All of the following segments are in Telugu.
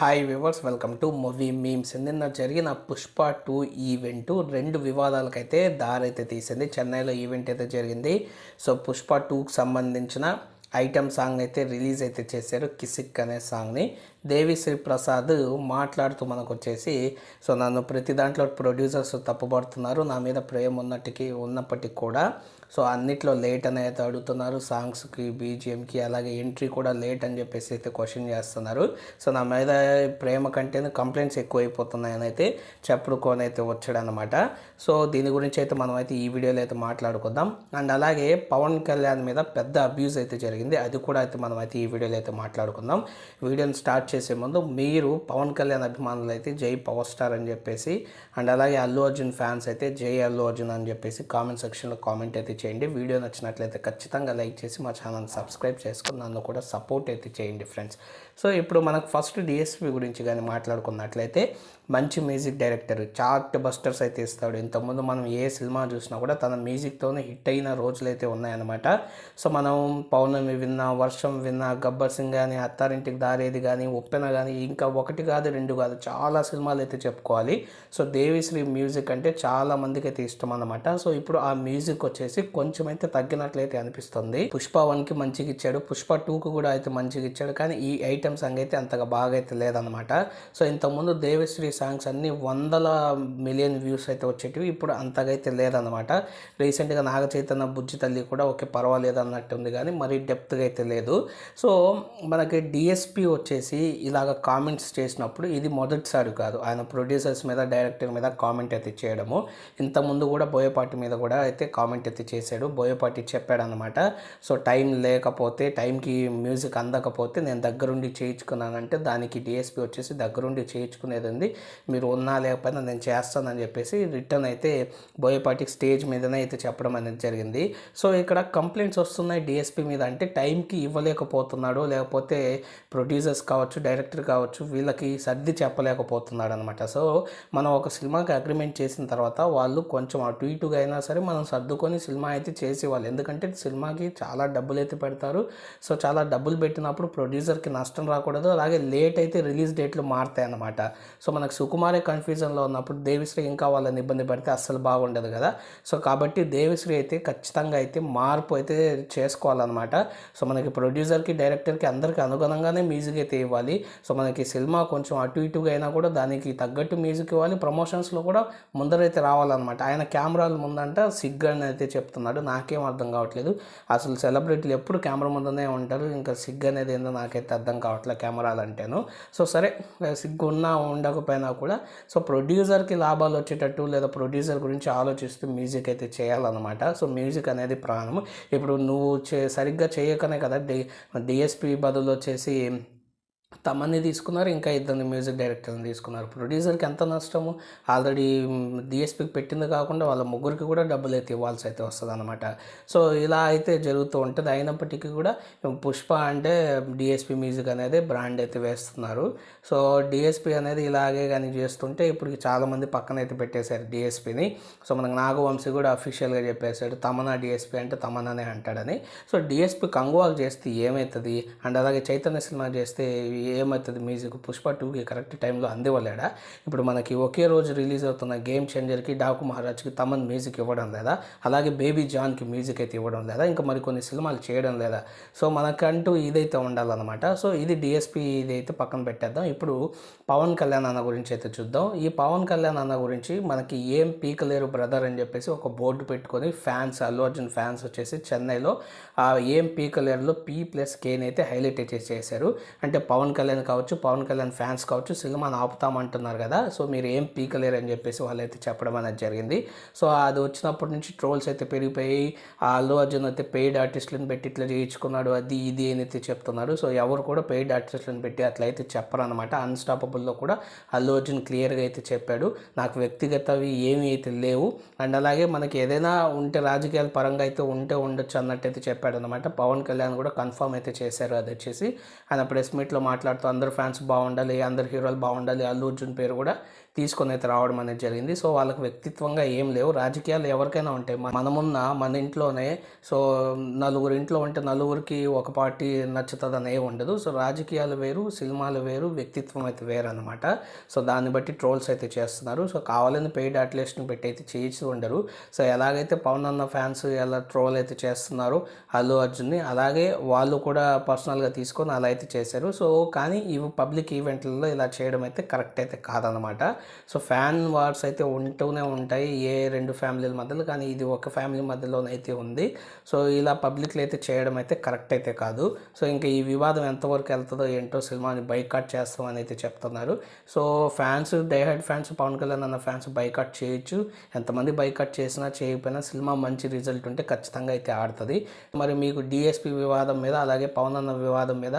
Hi viewers welcome to movie memes నిన్న జరిగిన పుష్ప టూ ఈవెంట్ రెండు వివాదాలకైతే దారైతే తీసింది. చెన్నైలో ఈవెంట్ అయితే జరిగింది. సో పుష్ప టూకి సంబంధించిన ఐటమ్ సాంగ్ అయితే రిలీజ్ అయితే చేశారు కిసిక్ అనే సాంగ్ని దేవిశ్రీ ప్రసాద్ మాట్లాడుతూ మనకు వచ్చేసి సో నన్ను ప్రతి దాంట్లో ప్రొడ్యూసర్స్ తప్పుపడుతున్నారు. నా మీద ప్రేమ ఉన్నట్టుకి ఉన్నప్పటికీ కూడా సో అన్నిట్లో లేట్ అనేది అడుగుతున్నారు. సాంగ్స్కి బీజిఎంకి అలాగే ఎంట్రీ కూడా లేట్ అని చెప్పేసి అయితే క్వశ్చన్ చేస్తున్నారు. సో నా మీద ప్రేమ కంటే కంప్లైంట్స్ ఎక్కువైపోతున్నాయని అయితే చెప్పుకొని అయితే వచ్చాడనమాట సో దీని గురించి అయితే మనం అయితే ఈ వీడియోలో అయితే మాట్లాడుకుందాం. అండ్ అలాగే పవన్ కళ్యాణ్ మీద పెద్ద అబ్యూస్ అయితే జరిగింది. అది కూడా అయితే మనం అయితే ఈ వీడియోలో అయితే మాట్లాడుకుందాం. వీడియోని స్టార్ట్ చేసే ముందు మీరు పవన్ కళ్యాణ్ అభిమానులు అయితే జై పవర్ స్టార్ అని చెప్పేసి అండ్ అలాగే అల్లు అర్జున్ ఫ్యాన్స్ అయితే జై అల్లు అర్జున్ అని చెప్పేసి కామెంట్ సెక్షన్లో కామెంట్ అయితే చేయండి. వీడియో నచ్చినట్లయితే ఖచ్చితంగా లైక్ చేసి మా ఛానల్ సబ్స్క్రైబ్ చేసుకుని నన్ను కూడా సపోర్ట్ అయితే చేయండి ఫ్రెండ్స్. సో ఇప్పుడు మనకు ఫస్ట్ డిఎస్పి గురించి కానీ మాట్లాడుకున్నట్లయితే మంచి మ్యూజిక్ డైరెక్టర్ చార్ట్ బస్టర్స్ అయితే ఇస్తాడు. ఇంతకుముందు మనం ఏ సినిమా చూసినా కూడా తన మ్యూజిక్తోనే హిట్ అయిన రోజులు అయితే ఉన్నాయన్నమాట. సో మనం పౌర్ణమి విన్నా వర్షం విన్నా గబ్బర్ సింగ్ కానీ అత్తారింటికి దారేది కానీ ఉప్పెన కానీ ఇంకా ఒకటి కాదు రెండు కాదు చాలా సినిమాలు అయితే చెప్పుకోవాలి. సో దేవిశ్రీ మ్యూజిక్ అంటే చాలా మందికి అయితే ఇష్టం అనమాట సో ఇప్పుడు ఆ మ్యూజిక్ వచ్చేసి కొంచెం అయితే తగ్గినట్లయితే అనిపిస్తుంది. పుష్ప వన్కి మంచిగా ఇచ్చాడు. పుష్ప టూకి కూడా అయితే మంచిగా ఇచ్చాడు. కానీ ఈ ఐటమ్ సాంగ్ అయితే అంతగా బాగా అయితే లేదనమాట సో ఇంతకుముందు దేవిశ్రీ సాంగ్స్ అన్ని వందల మిలియన్ వ్యూస్ అయితే వచ్చేటివి. ఇప్పుడు అంతగా అయితే లేదనమాట రీసెంట్గా నాగ చైతన్య బుజ్జి తల్లి కూడా ఓకే పర్వాలేదు అన్నట్టు ఉంది కానీ మరీ డెప్త్గా అయితే లేదు. సో మనకి డిఎస్పి వచ్చేసి ఇలాగ కామెంట్స్ చేసినప్పుడు ఇది మొదటిసారి కాదు. ఆయన ప్రొడ్యూసర్స్ మీద డైరెక్టర్ మీద కామెంట్ అయితే చేయడము. ఇంతకుముందు కూడా బోయపాటి మీద కూడా అయితే కామెంట్ అయితే చేశాడు. బోయపాటి చెప్పాడనమాట సో టైం లేకపోతే టైంకి మ్యూజిక్ అందకపోతే నేను దగ్గరుండి చేయించుకున్నానంటే దానికి డిఎస్పి వచ్చేసి దగ్గరుండి చేయించుకునేది ఉంది. మీరు ఉన్నా లేకపోయినా నేను చేస్తానని చెప్పేసి రిటర్న్ అయితే బోయపాటికి స్టేజ్ మీదనే అయితే చెప్పడం అనేది జరిగింది. సో ఇక్కడ కంప్లైంట్స్ వస్తున్నాయి డిఎస్పి మీద అంటే టైంకి ఇవ్వలేకపోతున్నాడు లేకపోతే ప్రొడ్యూసర్స్ కావచ్చు డైరెక్టర్ కావచ్చు వీళ్ళకి సర్ది చెప్పలేకపోతున్నాడు అనమాట సో మనం ఒక సినిమాకి అగ్రిమెంట్ చేసిన తర్వాత వాళ్ళు కొంచెం అటు ఇటుగా అయినా సరే మనం సర్దుకొని సినిమా అయితే చేసేవాళ్ళు. ఎందుకంటే సినిమాకి చాలా డబ్బులు అయితే పెడతారు. సో చాలా డబ్బులు పెట్టినప్పుడు ప్రొడ్యూసర్కి నష్టం రాకూడదు. అలాగే లేట్ అయితే రిలీజ్ డేట్లు మారుతాయి అన్నమాట సో మనకు సుకుమారే కన్ఫ్యూజన్లో ఉన్నప్పుడు దేవిశ్రీ ఇంకా వాళ్ళని ఇబ్బంది పెడితే అస్సలు బాగుండదు కదా. సో కాబట్టి దేవిశ్రీ అయితే ఖచ్చితంగా అయితే మార్పు అయితే చేసుకోవాలన్నమాట. సో మనకి ప్రొడ్యూసర్కి డైరెక్టర్కి అందరికీ అనుగుణంగానే మ్యూజిక్ అయితే ఇవ్వాలి. సో మనకి సినిమా కొంచెం అటు ఇటుగా అయినా కూడా దానికి తగ్గట్టు మ్యూజిక్ ఇవ్వాలి. ప్రమోషన్స్లో కూడా ముందరైతే రావాలన్నమాట. ఆయన కెమెరాల ముందంట సిగ్ అని అయితే చెప్తున్నాడు. నాకేం అర్థం కావట్లేదు. అసలు సెలబ్రిటీలు ఎప్పుడు కెమెరా ముందనే ఉంటారు. ఇంకా సిగ్ అనేది ఏందో నాకైతే అర్థం కావట్లేదు కెమెరాలు అంటేను సో సరే సిగ్గు ఉన్నా ఉండకపోయినా కూడా సో ప్రొడ్యూసర్కి లాభాలు వచ్చేటట్టు లేదా ప్రొడ్యూసర్ గురించి ఆలోచిస్తూ మ్యూజిక్ అయితే చేయాలన్నమాట. సో మ్యూజిక్ అనేది ప్రాణం ఇప్పుడు నువ్వు చే సరిగ్గా చేయకనే కదా డి డిఎస్పి బదులు వచ్చేసి తమని తీసుకున్నారు ఇంకా ఇద్దరిని మ్యూజిక్ డైరెక్టర్ని తీసుకున్నారు. ప్రొడ్యూసర్కి ఎంత నష్టము ఆల్రెడీ డిఎస్పీకి పెట్టింది కాకుండా వాళ్ళ ముగ్గురికి కూడా డబ్బులు అయితే ఇవ్వాల్సి అయితే వస్తుంది అనమాట సో ఇలా అయితే జరుగుతూ ఉంటుంది. అయినప్పటికీ కూడా పుష్ప అంటే డిఎస్పి మ్యూజిక్ అనేది బ్రాండ్ అయితే వేస్తున్నారు. సో డిఎస్పీ అనేది ఇలాగే కానీ చేస్తుంటే ఇప్పుడు చాలామంది పక్కన అయితే పెట్టేశారు డిఎస్పీని. సో మనకు నాగవంశీ కూడా అఫీషియల్గా చెప్పేశాడు తమనా డిఎస్పీ అంటే తమనానే అంటాడని. సో డిఎస్పీ కంగువాకు చేస్తే ఏమవుతుంది అండ్ అలాగే చైతన్య సినిమా చేస్తే ఏమవుతుంది మ్యూజిక్. పుష్ప టూకి కరెక్ట్ టైంలో అందివ్వలేడా? ఇప్పుడు మనకి ఒకే రోజు రిలీజ్ అవుతున్న గేమ్ చేంజర్కి డాకు మహారాజ్కి తమన్ మ్యూజిక్ ఇవ్వడం లేదా? అలాగే బేబీ జాన్కి మ్యూజిక్ అయితే ఇవ్వడం లేదా? ఇంకా మరికొన్ని సినిమాలు చేయడం లేదా? సో మనకంటూ ఇదైతే ఉండాలన్నమాట. సో ఇది డిఎస్పి ఇది అయితే పక్కన పెట్టేద్దాం. ఇప్పుడు పవన్ కళ్యాణ్ అన్న గురించి అయితే చూద్దాం. ఈ పవన్ కళ్యాణ్ అన్న గురించి మనకి ఏం పీకలేరు బ్రదర్ అని చెప్పేసి ఒక బోర్డు పెట్టుకొని ఫ్యాన్స్ అల్లు అర్జున్ ఫ్యాన్స్ వచ్చేసి చెన్నైలో ఏం పీకలేరులో పీ ప్లస్ కేని అయితే హైలైట్ అయితే చేశారు. అంటే పవన్ పవన్ కళ్యాణ్ కావచ్చు పవన్ కళ్యాణ్ ఫ్యాన్స్ కావచ్చు సినిమాని ఆపుతామంటున్నారు కదా. సో మీరు ఏం పీకలేరు అని చెప్పేసి వాళ్ళైతే చెప్పడం అనేది జరిగింది. సో అది వచ్చినప్పటి నుంచి ట్రోల్స్ అయితే పెరిగిపోయి ఆ అల్లు అర్జున్ అయితే పెయిడ్ ఆర్టిస్టులను పెట్టి ఇట్లా చేయించుకున్నాడు అది ఇది అని అయితే చెప్తున్నారు. సో ఎవరు కూడా పెయిడ్ ఆర్టిస్టులను పెట్టి అట్లా అయితే చెప్పరనమాట అన్స్టాపబుల్లో కూడా అల్లు అర్జున్ క్లియర్గా అయితే చెప్పాడు. నాకు వ్యక్తిగతవి ఏమీ అయితే లేవు. అండ్ అలాగే మనకి ఏదైనా ఉంటే రాజకీయాల పరంగా అయితే ఉంటే ఉండొచ్చు అన్నట్టు అయితే చెప్పాడు అనమాట పవన్ కళ్యాణ్ కూడా కన్ఫర్మ్ అయితే చేశారు అది వచ్చేసి. ఆయన ప్రెస్ మీట్లో మాట్లాడుతూ అందరు ఫ్యాన్స్ బాగుండాలి అందరు హీరోలు బాగుండాలి అల్లు అర్జున్ పేరు కూడా తీసుకొని అయితే రావడం అనేది జరిగింది. సో వాళ్ళకి వ్యక్తిత్వంగా ఏం లేవు. రాజకీయాలు ఎవరికైనా ఉంటాయి. మనమున్న మన ఇంట్లోనే సో నలుగురు ఇంట్లో ఉంటే నలుగురికి ఒక పార్టీ నచ్చుతుందని ఏమి ఉండదు. సో రాజకీయాలు వేరు సినిమాలు వేరు వ్యక్తిత్వం అయితే వేరు అనమాట సో దాన్ని బట్టి ట్రోల్స్ అయితే చేస్తున్నారు. సో కావాలని పెయిడ్ అట్లేషన్ పెట్టి అయితే చేయించి ఉండరు. సో ఎలాగైతే పవన్ అన్న ఫ్యాన్స్ ఎలా ట్రోల్ అయితే చేస్తున్నారు అల్లు అర్జున్ని అలాగే వాళ్ళు కూడా పర్సనల్గా తీసుకొని అలా అయితే చేశారు. సో కానీ ఇవి పబ్లిక్ ఈవెంట్లలో ఇలా చేయడం అయితే కరెక్ట్ అయితే కాదనమాట సో ఫ్యాన్ వార్స్ అయితే ఉంటూనే ఉంటాయి. ఏ రెండు ఫ్యామిలీల మధ్యలో కానీ ఇది ఒక ఫ్యామిలీ మధ్యలోనైతే ఉంది. సో ఇలా పబ్లిక్లో అయితే చేయడం అయితే కరెక్ట్ అయితే కాదు. సో ఇంకా ఈ వివాదం ఎంతవరకు వెళ్తుందో ఏంటో సినిమాని బైకాట్ చేస్తామని అయితే చెప్తున్నారు. సో ఫ్యాన్స్ డైహెడ్ ఫ్యాన్స్ పవన్ కళ్యాణ్ అన్న ఫ్యాన్స్ బైకాట్ చేయొచ్చు. ఎంతమంది బైకాట్ చేసినా చేయకపోయినా సినిమా మంచి రిజల్ట్ ఉంటే ఖచ్చితంగా అయితే ఆడుతుంది. మరి మీకు డిఎస్పి వివాదం మీద అలాగే పవన్ అన్న వివాదం మీద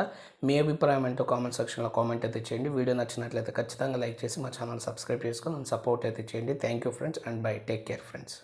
మీ అభిప్రాయం ఏంటో కామెంట్ సెక్షన్లో కామెంట్ అయితే చేయండి. వీడియో నచ్చినట్లయితే ఖచ్చితంగా లైక్ చేసి మా ఛానల్ సబ్స్క్రైబ్ చేసుకొని సపోర్ట్ అయితే చేయండి. Thank you friends and bye take care friends